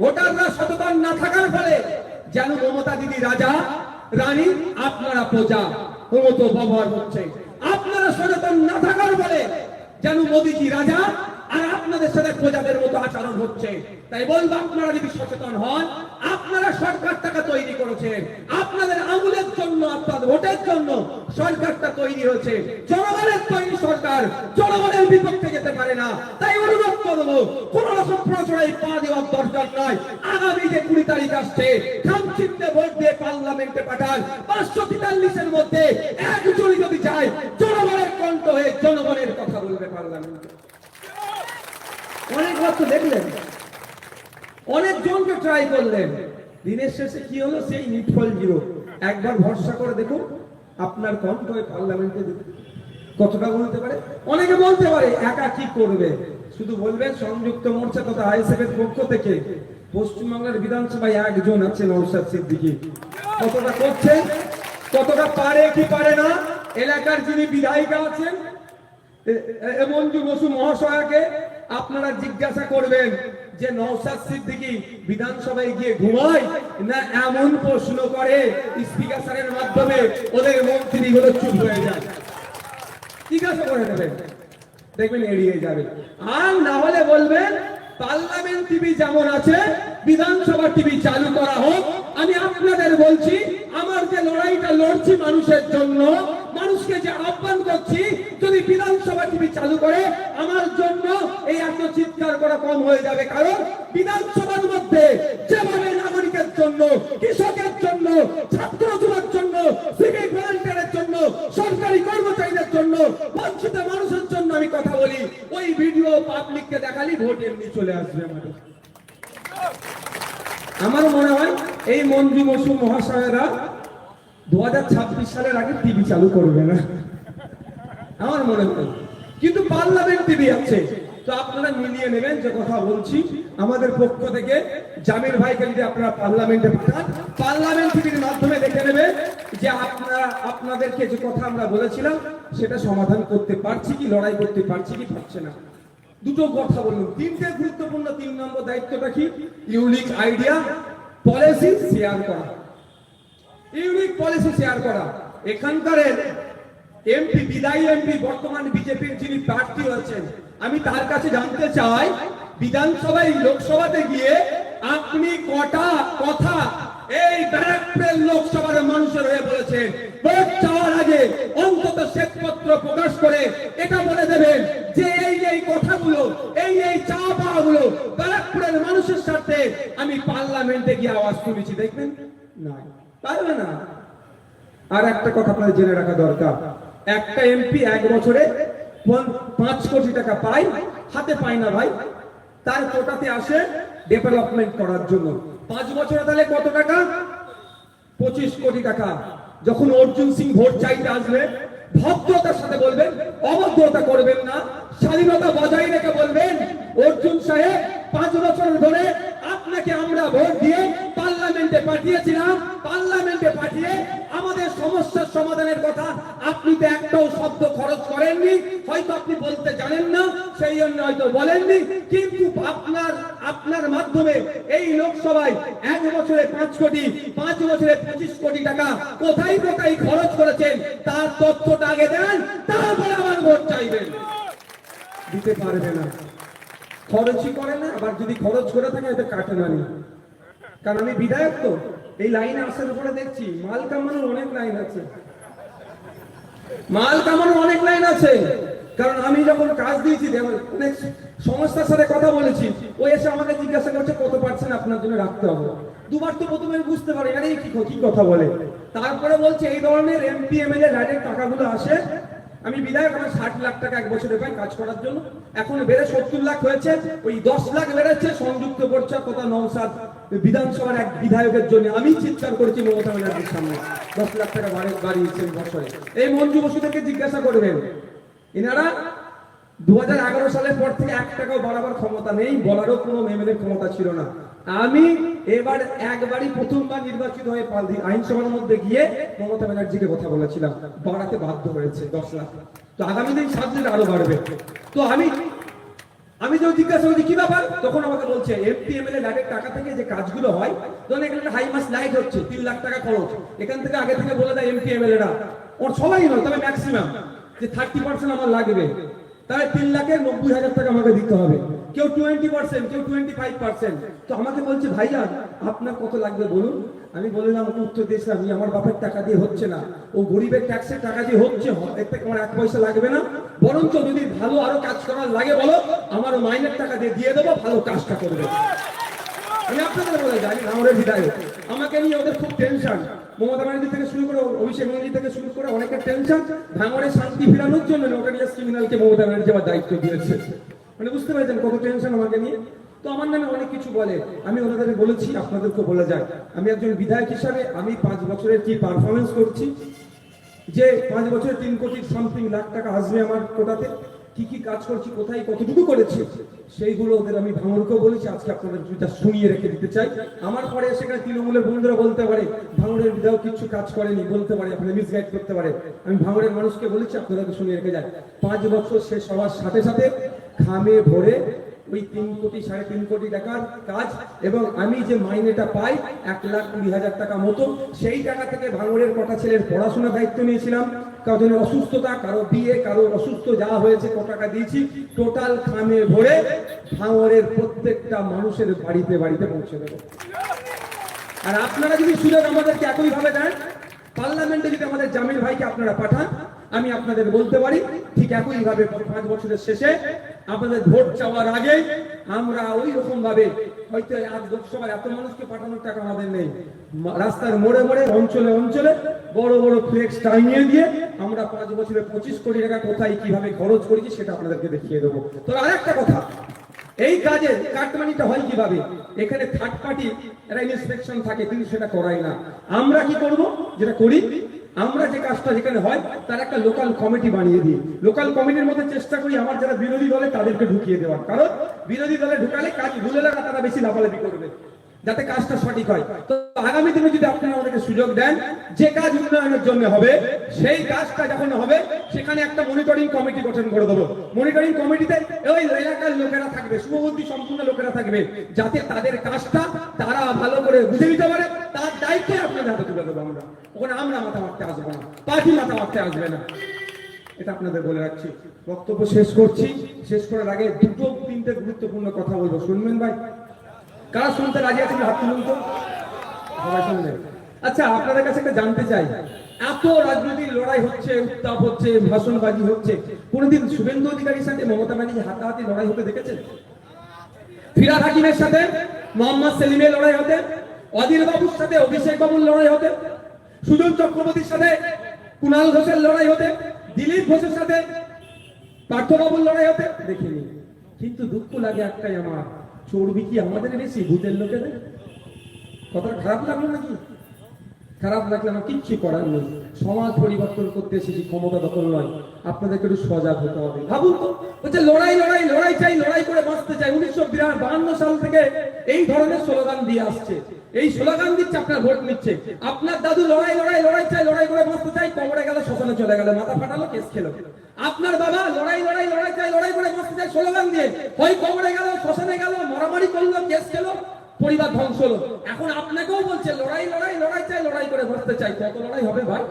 ভোটাররা সচেতন না থাকার ফলে যেন মমতা দিদি রাজা, রানী, আপনারা প্রজা মমতো ব্যবহার হচ্ছে। আপনারা সচেতন না থাকার ফলে যেন মোদীজি রাজা আর আপনাদের সাথে প্রজাদের মতো আচরণ হচ্ছে। তাই বলব, আপনারা যদি সচেতন হন, আপনারা সরকারটাকে তৈরি করেছেন। আপনাদের আঙুলের জন্য, আপনাদের ভোটের জন্য সরকারটা তৈরি হয়েছে। জনগণের তৈরি সরকার, জনগণের বিপক্ষে যেতে পারে না। তাই করব কোন রকম প্রচড়াই পা দেওয়ার দরকার নয় আগামী যে কুড়ি তারিখ আসছে খামচিন্তে ভোট দিয়ে পার্লামেন্টে পাঠান। পাঁচশো তেতাল্লিশের মধ্যে একজনই যদি যায় জনগণের কণ্ঠ হয়ে জনগণের কথা বলবে পার্লামেন্টে। অনেকবার তো দেখলেন। অনেক জনকে ট্রাই করলেন। দিনের শেষে কি হলো? সেই নিটফল জিরো একবার ভরসা করে দেখুন, আপনার কণ্ঠ পার্লামেন্টে কতটা বলতে পারে? অনেকে বলতে পারে, একা কি করবে? শুধু বলবেন, সংযুক্ত মোর্চা তথা আইএসএফ এর পক্ষ থেকে পশ্চিমবাংলার বিধানসভায় একজন আছে নৌসাদ সিদ্দিকী। কতটা করছেন কতটা পারে কি পারে না? এলাকার যিনি বিধায়িকা আছেন মঞ্জু বসু মহাশয়াকে আপনারা জিজ্ঞাসা করবেন যে নওশাদ সিদ্দিকী বিধানসভায় গিয়ে ঘুমায় না এমন প্রশ্ন করে স্পিকার স্যারের মাধ্যমে ওদের মন্ত্রীগুলো চুপ হয়ে যায়? জিজ্ঞাসা করে নেবেন। দেখবেন এড়িয়ে যাবে। আর না হলে বলবেন, পার্লামেন্ট টিভি যেমন আছে, বিধানসভা টিভি চালু করা হোক। আমি আপনাদের বলছি, আমার যে লড়াইটা লড়ছি মানুষের জন্য, মানুষকে যে আহ্বান করছি, যদি বিধানসভা টিভি চালু করে, আমার জন্য এই এত চিৎকার করা কম হয়ে যাবে। কারণ বিধানসভার মধ্যে যেভাবে নাগরিকের জন্য, কৃষকের জন্য, ছাত্র ভোট এমনি চলে আসবে আমাদের। আমার মনে হয় এই মঞ্জু বসু মহাশয়েরা দু সালের আগে টিভি চালু করবে না। আমার মনে হয়। কিন্তু পার্লামেন্ট টিভি আছে। তো আপনারা মিলিয়ে নেবেন যে কথা বলছি। আমাদের পক্ষ থেকে জামির ভাইকে যদি আপনারা পার্লামেন্টে পাঠান, পার্লামেন্ট টিভির মাধ্যমে দেখে নেবে যে আপনারা, আপনাদেরকে যে কথা আমরা বলেছিলাম, সেটা সমাধান করতে পারছি কি, লড়াই করতে পারছি কি, পারছে না। দুটো কথা বলুন। তিনটে গুরুত্বপূর্ণ তিন নম্বর দায়িত্বটা কি? ইউনিক আইডিয়া, পলিসি শেয়ার করা। ইউনিক পলিসি শেয়ার করা। এখানকার এমপি, বিদায়ী এমপি, বর্তমান বিজেপির যিনি প্রার্থী হয়েছেন আমি তার কাছে জানতে চাই, বিধানসভায় লোকসভাতে গিয়ে আপনি কটা কথা এই ব্যারাকপুরের লোকসভার মানুষের হয়ে বলেছেন? ভোট চাওয়ার আগে অন্তত শ্বেতপত্র প্রকাশ করে এটা বলে দেবেন যে এই এই কথাগুলো এই এই চাওয়া পাওয়াগুলো ব্যারাকপুরের মানুষের স্বার্থে আমি পার্লামেন্টে গিয়ে আওয়াজ তুলেছি দেখবেন? না। পারবে না। আর একটা কথা আপনাদের জেনে রাখা দরকার। একটা এমপি এক বছরে পাঁচ কোটি টাকা পায় হাতে পায় না ভাই। তার কোটাতে আসে ডেভেলপমেন্ট করার জন্য। পাঁচ বছরে তাহলে কত টাকা? পঁচিশ কোটি টাকা। যখন অর্জুন সিং ভোট চাইতে আসবে, ভদ্রতার সাথে বলবেন, অভদ্রতা করবেন না, স্বাধীনতা বজায় রেখে বলবেন, অর্জুন সাহেব, পাঁচ বছর ধরে আপনাকে আমরা ভোট দিয়ে পার্লামেন্টে পাঠিয়েছিলাম। পার্লামেন্টে পাঠিয়ে আমাদের সমস্যার সমাধানের কথা আপনি তো একটাও শব্দ খরচ করেননি। হয়তো আপনি বলতে জানেন না সেই জন্য হয়তো বলেননি, কিন্তু আপনার আপনার মাধ্যমে এই লোকসভায় এক বছরে পাঁচ কোটি, পাঁচ বছরে পঁচিশ কোটি টাকা কোথায় কোথায় খরচ করেছেন, তার তথ্যটা আগে দেন, তারপরে আবার ভোট চাইবেন। দিতে পারবে না। খরচই করে না, আবার যদি খরচ করে থাকে, এতে কাটে না কারণ আমি বিধায়ক তো, এই লাইন আসার উপরে দেখছি, মাল কামানোর অনেক লাইন আছে। মাল কামানোর অনেক লাইন আছে। কারণ আমি যখন কাজ দিয়েছি অনেক সংস্থার সাথে কথা বলেছি, ও এসে আমাকে জিজ্ঞাসা করছে, কত পার্সেন্ট আপনার জন্য রাখতে হবে? দুবার তো প্রথমে বুঝতে পারি, আরে, কি কি কথা বলে? তারপরে বলছে, এই ধরনের এমপি এমএলএ ডাইরেক্ট টাকাগুলো আসে, আমি বিধায়ক, আমার ষাট লাখ টাকা এক বছরে পাই কাজ করার জন্য। এখন বেড়ে সত্তর লাখ হয়েছে, ওই দশ লাখ বেড়েছে সংযুক্ত করছে তথা নৌসাদ বিধানসভার এক বিধায়কের জন্য। আমি চিৎকার করেছি মমতা ব্যানার্জির সামনে, দশ লাখ টাকা বাড়িয়েছেন বছরে। এই মঞ্জু বসুদেরকে জিজ্ঞাসা করবেন এনারা দু সালের পর থেকে এক টাকাও বাড়াবার ক্ষমতা নেই, বলারও কোনো এমএলএ ক্ষমতা ছিল না। আমি এবার একবারই প্রথমবার নির্বাচিত হয়ে পাল- আইনসভার মধ্যে গিয়ে মমতা ব্যানার্জিকে কথা বলেছিলাম, বাড়াতে বাধ্য হয়েছে দশ লাখ। তো আগামী দিন সাত দিন আরও বাড়বে। তো আমি আমি যখন জিজ্ঞাসা করছি কি ব্যাপার, তখন আমাকে বলছে এমপি এমএলএ লাইটের টাকা থেকে যে কাজগুলো হয়, তখন এখানে হাই মাস লাইট হচ্ছে, তিন লাখ টাকা খরচ। এখান থেকে আগে থেকে বলে দেয় এমপি এমএলএ রা। ওর সবাই নয়, তবে ম্যাক্সিমাম যে থার্টি পার্সেন্ট আমার লাগবে, তাহলে তিন লাখের নব্বই হাজার টাকা আমাকে দিতে হবে। কেউ টোয়েন্টি পার্সেন্ট কেউ টোয়েন্টি ফাইভ পার্সেন্ট তো আমাকে বলছে, ভাইয়া, আপনার কত লাগবে বলুন? আমি বললাম, ওকে উত্তর দিয়েছিলাম "ই আমার বাপের টাকা দিয়ে হচ্ছে না। ও গরিবের ট্যাক্সের টাকা দিয়ে হচ্ছে থেকে আমার এক পয়সা লাগবে না। বরঞ্চ যদি ভালো আরও কাজ করার লাগে বলো, আমার মাইনের টাকা দিয়ে দিয়ে দেবো, ভালো কাজটা করবে আমি আপনাদের বলে যাই আমাদের বিধায়ক। আমাকে নিয়ে ওদের খুব টেনশন মমতা ব্যানার্জি থেকে শুরু করে অভিষেক ব্যানার্জি থেকে শুরু করে অনেকের টেনশন ভাঙড়ে শান্তি ফেরানোর জন্য নোটারিয়াস ক্রিমিনালকে মমতা ব্যানার্জি আবার দায়িত্ব দিয়েছে। মানে বুঝতে পেরেছেন কত টেনশন আমাকে নিয়ে? তো আমার নামে অনেক কিছু বলে। আমি ওনাদের বলেছি আপনাদেরকে বলে যাই আমি একজন বিধায়ক হিসাবে আমি পাঁচ বছরের কি পারফরমেন্স করছি? যে পাঁচ বছরে তিন কোটি সামথিং লাখ টাকা আসবে আমার কোটাতে? কি কি কাজ করছি, কোথায় কতটুকু করেছি, সেইগুলো ওদের আমি ভাঙড়কেও বলেছি, আজকে আপনাদের দুইটা শুনিয়ে রেখে দিতে চাই। আমার পরে সেখানে তৃণমূলের বন্ধুরা বলতে পারে, ভাঙড়ের বিধায়ক কিছু কাজ করেনি বলতে পারে আপনাদের মিসগাইড করতে পারে। আমি ভাঙড়ের মানুষকে বলেছি আপনাদেরকে শুনিয়ে রেখে যাই পাঁচ বছর শেষ হওয়ার সাথে সাথে খামে ভরে ওই তিন কোটি, সাড়ে তিন কোটি টাকার কাজ এবং আমি যে মাইনেটা পাই, এক লাখ কুড়ি হাজার টাকা মতো, সেই টাকা থেকে ভাঙড়ের কটা ছেলের পড়াশোনার দায়িত্ব নিয়েছিলাম। কারোর অসুস্থতা, কারও বিয়ে কারও অসুস্থ যা হয়েছে কত টাকা দিয়েছি, টোটাল খামে ভরে ভাঙড়ের প্রত্যেকটা মানুষের বাড়িতে বাড়িতে পৌঁছে দেবো। আর আপনারা যদি সুযোগ আমাদেরকে একইভাবে দেন, পার্লামেন্টে যদি আমাদের জামিল ভাইকে আপনারা পাঠান, আমি আপনাদের বলতে পারি, ঠিক একইভাবে পাঁচ বছরের শেষে আপনাদের ভোট চাওয়ার আগে আমরা ওই রকম ভাবে হয়তো আজ লোকসভায় এত মানুষকে পাঠানোর টাকা আমাদের নেই। রাস্তার মোড়ে মোড়ে, অঞ্চলে অঞ্চলে, বড় বড় ফ্লেক্স টাঙিয়ে দিয়ে আমরা পাঁচ বছরে পঁচিশ কোটি টাকা কোথায়, কীভাবে খরচ করেছি সেটা আপনাদেরকে দেখিয়ে দেবো। তো আরেকটা কথা, এই কাজে কাটমানিটা হয় কীভাবে? এখানে থার্ড পার্টি একটা ইন্সপেকশন থাকে, কিন্তু সেটা করাই না। আমরা কি করব? যেটা করি, আমরা যে কাজটা যেখানে হয়, তার একটা লোকাল কমিটি বানিয়ে দিই। লোকাল কমিটির মধ্যে চেষ্টা করি, আমার যারা বিরোধী দলে, তাদেরকে ঢুকিয়ে দেওয়ার। কারণ বিরোধী দলে ঢুকালে কাজ ভুলে লাগা তারা বেশি লাফালাফি করবে, যাতে কাজটা সঠিক হয়। তো আগামী দিনে যদি আপনারা আমাদেরকে সুযোগ দেন, যে কাজ উন্নয়নের জন্য হবে, সেই কাজটা যখন হবে, সেখানে একটা মনিটরিং কমিটি গঠন করে দেবো। মনিটরিং কমিটিতে ওই এলাকার লোকেরা থাকবে, শুভবুদ্ধি সম্পূর্ণ লোকেরা থাকবে, যাতে তাদের কাজটা তারা ভালো করে বুঝে নিতে পারে, তার দায়িত্বে আপনাদের হাতে তুলে দেবো আমরা। ওখানে আমরা মাথা মারতে আসব না, পার্টি মাথা মারতে আসবে না। এটা আপনাদের বলে রাখছি। বক্তব্য শেষ করছি। শেষ করার আগে দুটো তিনটে গুরুত্বপূর্ণ কথা বলব। শুনবেন ভাই? কারা শুনতে রাজি আছেন হাত তুলুন তো? সবাই শুনবেন। আচ্ছা আপনাদের কাছে একটা জানতে চাই। এত রাজনৈতিক লড়াই হচ্ছে, উত্তাপ হচ্ছে, ভাষণবাজি হচ্ছে। কোনোদিন শুভেন্দু অধিকারীর সাথে মমতা ব্যানার্জি হাতাহাতি লড়াই হতে দেখেছেন? ফিরাদ হাকিমের সাথে, মোহাম্মদ সেলিমের লড়াই হতে অধীর বাবুর সাথে, অভিষেক বাবুর লড়াই হতে, সুজন চক্রবর্তীর সাথে, কুনাল ঘোষের লড়াই হতে দিলীপ ঘোষের সাথে পার্থবাবুর লড়াই হতে দেখিনি কিন্তু দুঃখ লাগে একটাই আমার। চর্বি কি আমাদের বেশি, ভূতের লোকেদের? কথাটা খারাপ লাগল নাকি? খারাপ লাগলে আমার কিচ্ছু করার নেই। সমাজ পরিবর্তন করতে এসেছি, ক্ষমতা দখল নয়। আপনাদেরকে একটু সজাগ হতে হবে। ভাবুন তো, বলছে লড়াই লড়াই লড়াই চাই, লড়াই করে বাঁচতে চাই। উনিশশো বাহান্ন সাল থেকে এই ধরনের স্লোগান দিয়ে আসছে। এই স্লোগান দিচ্ছে আপনার ভোট নিচ্ছে। আপনার দাদু লড়াই লড়াই লড়াই চাই, লড়াই করে বাঁচতে চাই, কবরে গেল, শ্মশানে চলে গেল, মাথা ফাটালো, কেস খেলো। আপনার বাবা লড়াই লড়াই লড়াই চাই, লড়াই করে বাঁচতে চাই স্লোগান দিয়ে হয় কবরে গেল, শ্মশানে গেল, মারামারি করল, কেস খেলো, পরিবার ধ্বংস হলো। এখন আপনাকেও বলছে, লড়াই লড়াই লড়াই চাই, লড়াই করে বাঁচতে চাই। কত লড়াই হবে ভাই?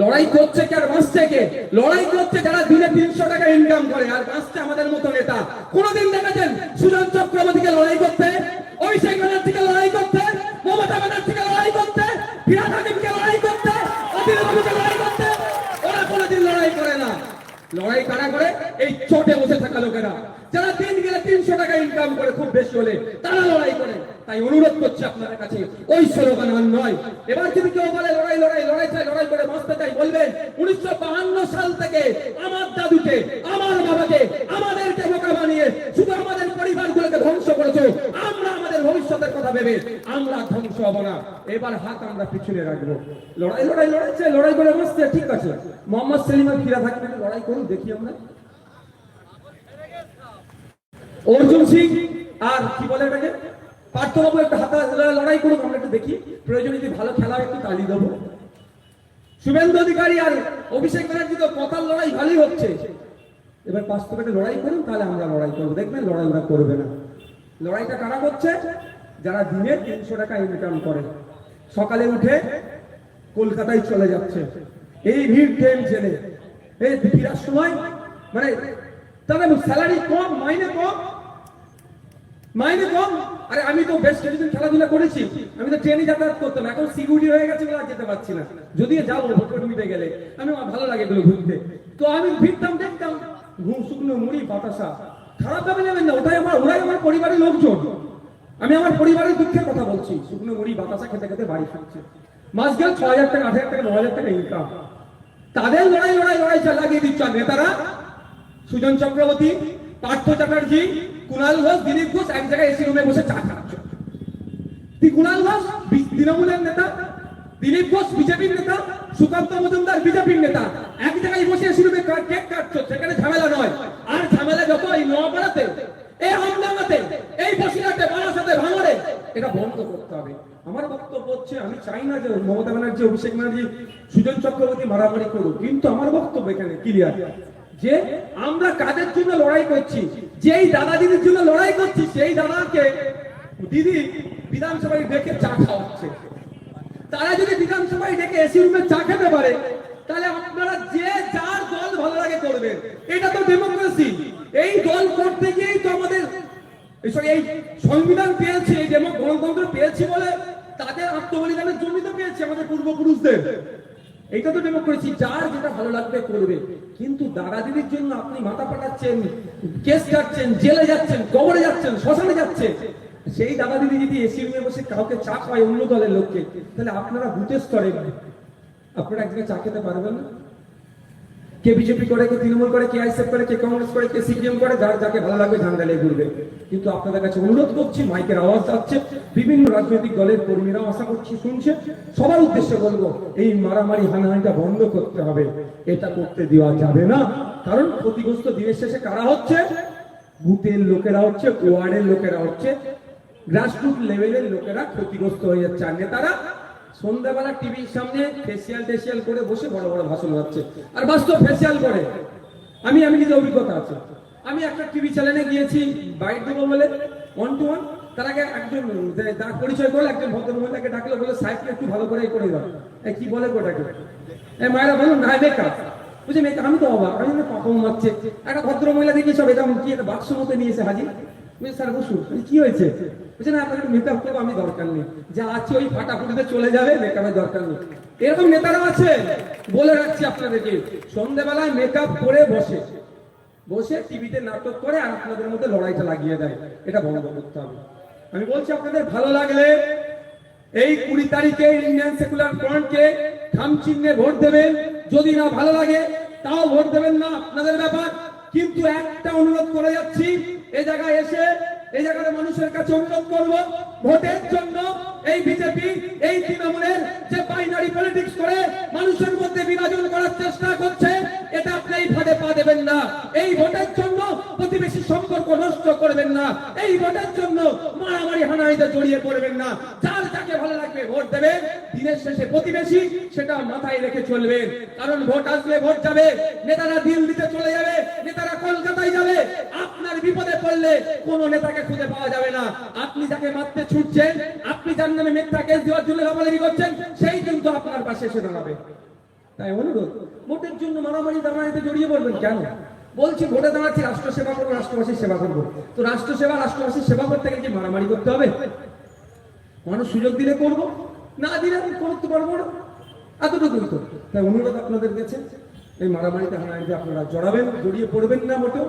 লড়াই করছে কে আর বাঁচছে কে? লড়াই করছে যারা দিনে তিনশো টাকা ইনকাম করে, আর বাঁচছে আমাদের মতো নেতা। কোনদিন দেখেছেন সুজন চক্রবর্তীকে লড়াই করতে? ওই অভিষেক ব্যানার্জিকে লড়াই করতে মমতা ব্যানার্জিকে লড়াই করতে ফিরাদ হাকিমকে লড়াই করতে অধীর বাবুকে লড়াই করতে ওরা কোনোদিন লড়াই করে না লড়াই কারা করে এই চটে বসে থাকা লোকেরা, যারা দিন গেলে তিনশো টাকা ইনকাম করে, খুব বেশি হলে তারা লড়াই করে। তাই অনুরোধ করছি আপনাদের কাছে, ওই স্লোগান আর নয়। এবার যদি কেউ বলে, লড়াই লড়াই লড়াই চাই, লড়াই করে বাঁচতে চাই, বলবেন, উনিশশো সাল থেকে আমার দাদুকে আমার বাবাকে, আমাদেরকে বোকা বানিয়ে শুধু আমাদের পরিবারগুলোকে ধ্বংস করেছে। আমরা আমাদের ভবিষ্যতের কথা ভেবে, আমরা ধ্বংস হব না। এবার হাত আমরা পিছনে রাখব। লড়াই লড়াই লড়াই চাই, লড়াই করে বাঁচতে, ঠিক আছে। মোহাম্মদ সেলিম আর ফিরা থাকবে লড়াই করুন, দেখি আমরা। অর্জুন সিং, আর কি বলে এটাকে? পার্থবাবু একটা হাতে লড়াই করুন, আমরা একটু দেখি। প্রয়োজন যদি ভালো খেলা একটু তালি দেবো। শুভেন্দু অধিকারী আর অভিষেক ব্যানার্জি তো কথার লড়াই ভালোই হচ্ছে। এবার বাস্তবে লড়াই করুন, তাহলে আমরা লড়াই করব। দেখবেন, লড়াই ওরা করবে না। লড়াইটা কারা করছে? যারা দিনে তিনশো টাকা ইনকাম করে। সকালে উঠে কলকাতায় চলে যাচ্ছে। এই ভিড় ট্রেন ছেড়ে এই ফিরার সময় মানে তাদের স্যালারি কম, মাইনে কম? মাইনে কম? আরে আমি তো বেশ কিছুদিন খেলাধুলা করেছি। আমি তো ট্রেনে যাতায়াত করতাম। এখন সিকিউরিটি হয়ে গেছে বলে আর যেতে পারছি না। যদিও যাব ভোট মিটে গেলে। আমি আমার ভালো লাগে এগুলো ঘুরতে। তো আমি ফিরতাম, দেখতাম ঘুম শুকনো, মুড়ি, বাতাসা। খারাপ ভাবে নেবেন না, ওটাই আমার, ওরাই আমার পরিবারের লোকজন। আমি আমার পরিবারের দুঃখের কথা বলছি। শুকনো মুড়ি, বাতাসা খেতে খেতে বাড়ি ফিরছি। মাস গেল ছ হাজার টাকা, আট হাজার টাকা ন হাজার টাকা ইনকাম তাদের লড়াই লড়াই লড়াই লাগিয়ে দিচ্ছে নেতারা। সুজন চক্রবর্তী, পার্থ চ্যাটার্জি, কুণাল ঘোষ, দিলীপ ঘোষ, এক জায়গায় এসি রুমে বসে চা খাচ্ছে কুণাল ঘোষ তৃণমূলের নেতা, দিলীপ ঘোষ, বিজেপির নেতা, সুকান্ত মজুমদার, বিজেপির নেতা, এক জায়গায় বসে এসি রুমে কেক কাটছো, সেখানে ঝামেলা নয়। আর ঝামেলা যত এই নোয়াপাড়াতে, এই আমডাঙ্গাতে এই বসিরহাটে, বারাসাতে, ভাঙড়ে, এটা বন্ধ করতে হবে। আমার বক্তব্য হচ্ছে, আমি চাই না যে মমতা ব্যানার্জি, অভিষেক ব্যানার্জি, সুজন চক্রবর্তী মারামারি করুক, কিন্তু আমার বক্তব্য এখানে ক্লিয়ার যে আমরা কাদের জন্য লড়াই করছি? যেই দাদা দিদির জন্য লড়াই করছি, সেই দাদাকে দিদি বিধানসভায় ডেকে চা খাওয়াচ্ছে। তারা যদি বিধানসভায় ডেকে এসি রুমে চা খেতে পারে, তাহলে আপনারা যে যার দল ভালো লাগে করবেন এটা তো ডেমোক্রেসি এই দল করতে গিয়েই তো আমাদের, এই সংবিধান পেয়েছে, এই গণতন্ত্র পেয়েছি বলে তাদের আত্মবলিদানের জন্য তো পেয়েছি আমাদের পূর্বপুরুষদের। এইটা তো ডেমোক্রেসি যার যেটা ভালো লাগবে করবে। কিন্তু দাদাদিদির জন্য আপনি মাথা পাঠাচ্ছেন কেস কাটছেন, জেলে যাচ্ছেন, কবরে যাচ্ছেন, শ্মশানে যাচ্ছে সেই দাদা দিদি যদি এসি রুমে বসে কাউকে চা পায় অন্য দলের লোককে, তাহলে আপনারা বুথের স্তরে। আপনারা একদিকে চা খেতে পারবেন না। কে বিজেপি করে, কে তৃণমূল করে, কে আইসএফ করে, কে কংগ্রেস করে, কে সিপিএম করে, যার যাকে ভালো লাগবে ঝান্ডা ঘুরবে। কিন্তু আপনাদের কাছে অনুরোধ করছি, মাইকের আওয়াজ যাচ্ছে, বিভিন্ন রাজনৈতিক দলের কর্মীরাও আশা করছি শুনছে। সবার উদ্দেশ্যে বলব, এই মারামারি হানাহানিটা বন্ধ করতে হবে। এটা করতে দেওয়া যাবে না। কারণ ক্ষতিগ্রস্ত দিনের শেষে কারা হচ্ছে? বুথের লোকেরা হচ্ছে, ওয়ার্ডের লোকেরা হচ্ছে। গ্রাসরুট লেভেলের লোকেরা ক্ষতিগ্রস্ত হয়ে যাচ্ছে। আর নেতারা সন্ধ্যাবেলা টিভির সামনে ফেসিয়াল টেসিয়াল করে বসে বড় বড় ভাষণ হচ্ছে আর বাস্তব ফেসিয়াল করে। আমি আমি নিজে অভিজ্ঞতা আছে। আমি একটা টিভি চ্যানেলে গিয়েছি বাইট দেবো বলে ওয়ান টু ওয়ান তার আগে একজন তার পরিচয় করল একজন ভদ্র মহিলাকে ডাকলো বলে সাহেবকে একটু ভালো করে করে দাও। এই কি বলে গোটাকে? এই মায়েরা বলুন না মেকআপ বুঝে মেকআপ আমি তো অবাক, আমি পাপা মারছে। একটা ভদ্র মহিলা দেখি সব এটা কি একটা বাক্স মতো নিয়েছে হাজির? বুঝলি স্যার কি হয়েছে? বুঝছে না আপনাকে মেকআপ করব, আমি দরকার নেই। যা আছে ওই ফাটাফুটিতে চলে যাবে মেকআপের দরকার নেই। এরকম নেতারা আছে, বলে রাখছি আপনাদেরকে। সন্ধ্যেবেলায় মেকআপ করে বসে। বসে টিভিতে নাটক করে আর আপনাদের মধ্যে লড়াইটা লাগিয়ে দেয়। এটা বন্ধ করতে হবে। আমি বলছি, আপনাদের ভালো লাগলে এই কুড়ি তারিখে ইন্ডিয়ান সেকুলার ফ্রন্টকে খাম চিহ্নে ভোট দেবেন। যদি না ভালো লাগে, তাও ভোট দেবেন না। আপনাদের ব্যাপার কিন্তু একটা অনুরোধ করে যাচ্ছি এই জায়গায় এসে এই জায়গার মানুষের কাছে অনুরোধ করব, ভোটের জন্য এই বিজেপি, এই তৃণমূলের যে বাইনারি পলিটিক্স করে, মানুষের মধ্যে বিভাজন করার চেষ্টা করছে, এটা আপনি এই ফাঁদে পা দেবেন না। এই ভোটের জন্য প্রতিবেশী সম্পর্ক নষ্ট করবেন না। এই ভোটের জন্য মারামারি হানাহানিতে জড়িয়ে পড়বেন না। যার যাকে ভালো লাগবে ভোট দেবেন দিনের শেষে প্রতিবেশী সেটা মাথায় রেখে চলবেন কারণ ভোট আসলে ভোট যাবে। নেতারা দিল্লিতে চলে যাবে। নেতারা কলকাতায় যাবে। আপনার বিপদে পড়লে কোন নেতাকে খুঁজে পাওয়া যাবে না। আপনি যাকে মারতে ছুটছেন, আপনি যার নামে মিথ্যা কেস দেওয়ার জন্য লাফালাফি করছেন, সেই কিন্তু আপনার পাশে এসে দাঁড়াবে। তাই অনুরোধ, ভোটের জন্য মারামারি, দামারিতে জড়িয়ে পড়বেন কেন? বলছি, ভোটে দাঁড়াচ্ছি রাষ্ট্র সেবা করব, রাষ্ট্রবাসীর সেবা করব। তো রাষ্ট্র সেবা রাষ্ট্রবাসীর সেবা করতে গেলে কি মারামারি করতে হবে? মানুষ সুযোগ দিলে করব, না দিলে আমি করতে পারব না। এতটুকুই তো। তাই অনুরোধ আপনাদের কাছে, এই মারামারিতে হানাহানিতে আপনারা জড়াবেন, জড়িয়ে পড়বেন না মোটেও।